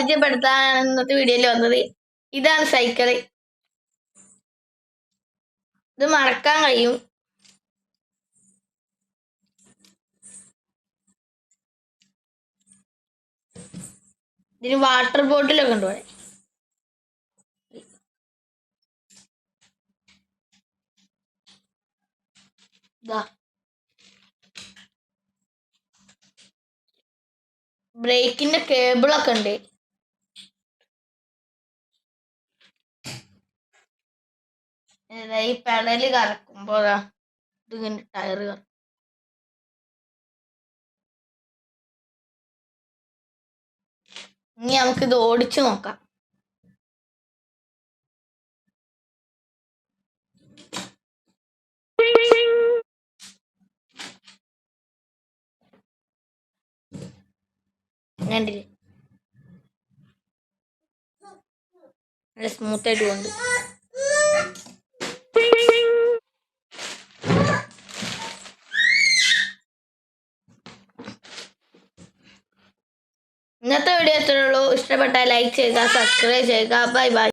പരിചയപ്പെടുത്താൻ ഇന്നത്തെ വീഡിയോയിൽ വന്നത് ഇതാണ് സൈക്കിൾ. ഇത് മറക്കാൻ കഴിയും. ഇതിന് വാട്ടർ ബോട്ടിലൊക്കെ ഉണ്ട് ഇവിടെ. ബ്രേക്കിന്റെ കേബിളൊക്കെ ഉണ്ട്. ഈ പെടൽ ഇത് ഇതിങ്ങനെ ടയറ് കറക്കും ഇനി നമുക്ക് ഇത് ഓടിച്ചു നോക്കാം. കണ്ടില്ലേ? നല്ല സ്മൂത്ത് ആയിട്ട് ഇന്നത്തെ വീഡിയോ എത്രയുള്ളൂ ഇഷ്ടപ്പെട്ടാൽ ലൈക്ക് ചെയ്യുക സബ്സ്ക്രൈബ് ചെയ്യുക. Bye bye